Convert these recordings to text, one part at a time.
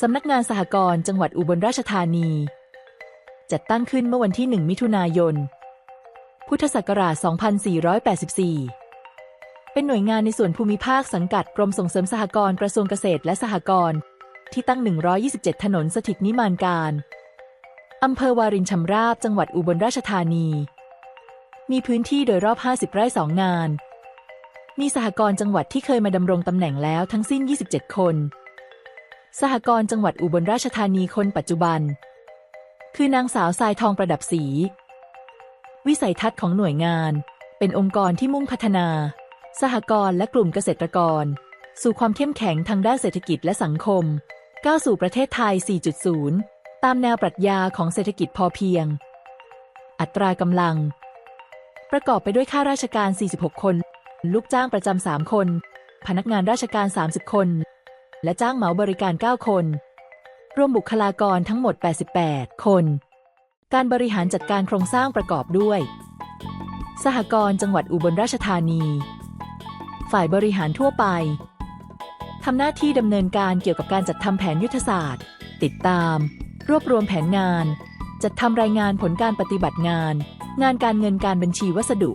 สำนักงานสหกรณ์จังหวัดอุบลราชธานี จัดตั้งขึ้นเมื่อวันที่ 1 มิถุนายน พุทธศักราช 2484 เป็นหน่วยงานในส่วนภูมิภาคสังกัดกรมส่งเสริมสหกรณ์กระทรวงเกษตรและสหกรณ์ที่ตั้ง 127 ถนนสถิตนิมานการอำเภอวารินชำราบจังหวัดอุบลราชธานี มีพื้นที่โดยรอบ 50 ไร่สองงาน มีสหกรณ์จังหวัดที่เคยมาดำรงตำแหน่งแล้วทั้งสิ้น 27 คน สหกรณ์จังหวัดอุบลราชธานีคนปัจจุบัน คือนางสาวทรายทองประดับสีวิสัยทัศน์ของหน่วยงาน เป็นองค์กรที่มุ่งพัฒนา สหกรณ์และกลุ่มเกษตรกร สู่ความเข้มแข็งทางด้านเศรษฐกิจและสังคมก้าวสู่ประเทศไทย 4.0 ตามแนวปรัชญาของเศรษฐกิจพอเพียง อัตรากำลัง ประกอบไปด้วยข้าราชการ 46 คน ลูกจ้างประจำ 3 คน พนักงานราชการ 30 คน และจ้างเหมาบริการ 9 คน รวมบุคลากรทั้งหมด 88 คน การบริหารจัดการโครงสร้างประกอบด้วย สหกรณ์จังหวัดอุบลราชธานี ฝ่ายบริหารทั่วไปทำหน้าที่ดำเนินการเกี่ยวกับการจัดทำแผนยุทธศาสตร์ ติดตาม รวบรวมแผนงาน จัดทำรายงานผลการปฏิบัติงาน งานการเงินการบัญชีวัสดุ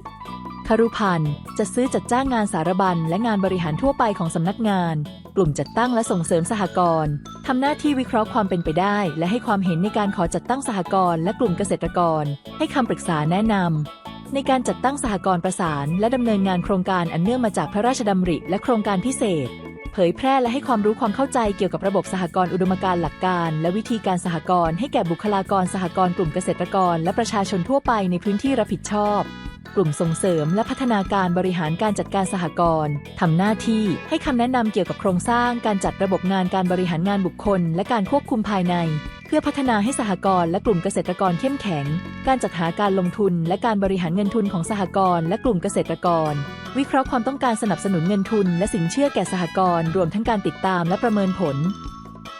คารุพันธ์จัดซื้อจัดจ้างงานสารบัญและงานบริหารทั่วไปของสำนักงาน กลุ่มจัดตั้งและส่งเสริมสหกรณ์ทำหน้าที่วิเคราะห์ความเป็นไปได้ และให้ความเห็นในการขอจัดตั้งสหกรณ์และกลุ่มเกษตรกร ให้คำปรึกษาแนะนำในการจัดตั้งสหกรณ์ประสาน และดำเนินงานโครงการอันเนื่องมาจากพระราชดำริและโครงการพิเศษ เผยแพร่และให้ความรู้ความเข้าใจเกี่ยวกับระบบสหกรณ์อุดมการณ์หลักการ และวิธีการสหกรณ์ให้แก่บุคลากรสหกรณ์กลุ่มเกษตรกร และประชาชนทั่วไปในพื้นที่รับผิดชอบ กลุ่มส่งเสริมและพัฒนาการบริหารการจัดการสหกรณ์ทำหน้าที่ให้คำแนะนำเกี่ยวกับโครงสร้างการจัดระบบงานการบริหารงานบุคคล และการควบคุมภายใน เพื่อพัฒนาให้สหกรณ์และกลุ่มเกษตรกรเข้มแข็ง การจัดหาการลงทุน และการบริหารเงินทุนของสหกรณ์และกลุ่มเกษตรกร วิเคราะห์ความต้องการสนับสนุนเงินทุน และสินเชื่อแก่สหกรณ์รวมทั้งการติดตามและประเมินผล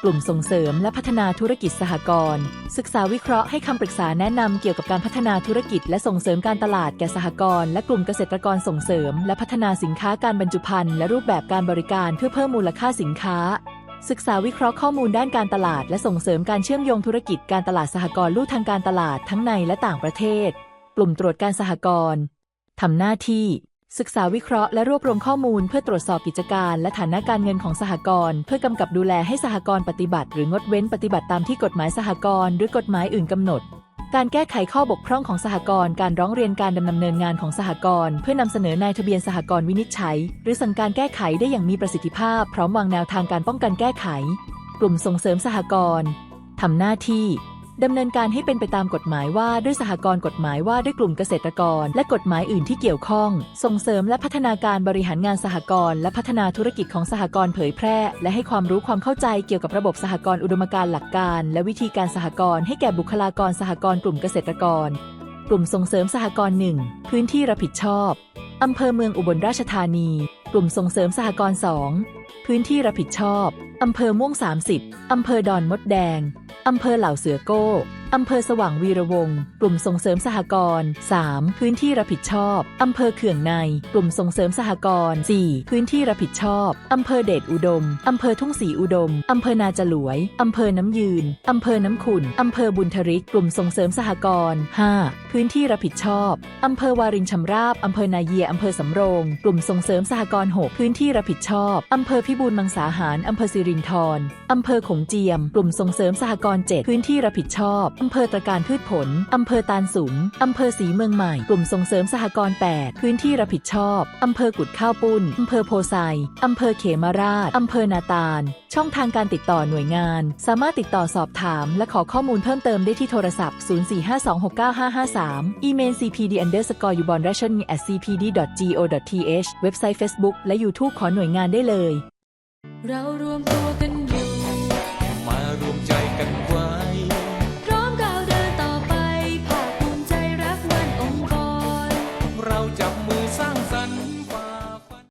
ลุ่มส่งเสริมและพัฒนาธุรกิจสหกรณ์ศึกษาวิเคราะห์ให้คำปรึกษาแนะนำเกี่ยวกับการพัฒนาธุรกิจ และส่งเสริมการตลาดแก่สหกรณ์และกลุ่มเกษตรกรส่งเสริม และพัฒนาสินค้าการบรรจุภัณฑ์และรูปแบบการบริการเพื่อเพิ่มมูลค่าสินค้า ศึกษาวิเคราะห์ข้อมูลด้านการตลาด และส่งเสริมการเชื่อมโยงธุรกิจการตลาดสหกรณ์ลู่ทางการตลาดทั้งในและต่างประเทศ กลุ่มตรวจการสหกรณ์ทำหน้าที่ ศึกษาวิเคราะห์และรวบรวมข้อมูลเพื่อตรวจสอบกิจการ และฐานะการเงินของสหกรณ์เพื่อกำกับดูแลให้สหกรณ์ปฏิบัติ หรืองดเว้นปฏิบัติตามที่กฎหมายสหกรณ์หรือกฎหมายอื่นกำหนด การแก้ไขข้อบกพร่องของสหกรณ์การร้องเรียนการดำเนินงานของสหกรณ์เพื่อนำเสนอนายทะเบียนสหกรณ์วินิจฉัย หรือสั่งการแก้ไขได้อย่างมีประสิทธิภาพ พร้อมวางแนวทางการป้องกันแก้ไข กลุ่มส่งเสริมสหกรณ์ทำหน้าที่ ดำเนินการให้เป็นไปตามกฎหมายว่าด้วยสหกรณ์กฎหมายว่าด้วยกลุ่มเกษตรกร และกฎหมายอื่นที่เกี่ยวข้อง ส่งเสริมและพัฒนาการบริหารงานสหกรณ์และพัฒนาธุรกิจของสหกรณ์เผยแพร่ และให้ความรู้ความเข้าใจเกี่ยวกับระบบสหกรณ์อุดมการณ์หลักการ และวิธีการสหกรณ์ให้แก่บุคลากรสหกรณ์กลุ่มเกษตรกร กลุ่มส่งเสริมสหกรณ์หนึ่งพื้นที่รับผิดชอบอำเภอเมืองอุบลราชธานี กลุ่มส่งเสริมสหกรณ์สองพื้นที่รับผิดชอบอำเภอม่วง 30อำเภอดอนมดแดง อำเภอเหล่าเสือโก้ อำเภอสว่างวีระวง กลุ่มส่งเสริมสหกรณ์ 3. พื้นที่รับผิดชอบ อำเภอเขื่องใน กลุ่มส่งเสริมสหกรณ์ 4. พื้นที่รับผิดชอบ อำเภอเดชอุดม อำเภอทุ่งศรีอุดม อำเภอนาจลวย อำเภอน้ำยืน อำเภอน้ำขุน อำเภอบุญทริก กลุ่มส่งเสริมสหกรณ์ 5. พื้นที่รับผิดชอบ อำเภอวารินชำราบ อำเภอนาเยีย อำเภอสำโรง กลุ่มส่งเสริมสหกรณ์ 6 พื้นที่รับผิดชอบ อำเภอพิบูลมังสาหาร อำเภอสิรินธรอำเภอขงเจียม กลุ่มส่งเสริมสหกรณ์ 7 พื้นที่รับผิดชอบอำเภอตระการพืชผล อำเภอตาลสุม อำเภอสีเมืองใหม่ กลุ่มส่งเสริมสหกรณ์ 8 พื้นที่รับผิดชอบ อำเภอกุดข้าวปุ้น อำเภอโพไซ อำเภอเขมราช อำเภอนาตาล ช่องทางการติดต่อหน่วยงาน สามารถติดต่อสอบถาม และขอข้อมูลเพิ่มเติมได้ที่โทรศัพท์ 0452695553 อีเมล cpd underscore ubon ration at cpd.go.th เว็บไซต์ Facebook และ YouTube ขอหน่วยงานได้เลย เรารวมตัวกันอยู่ มารวมใจกัน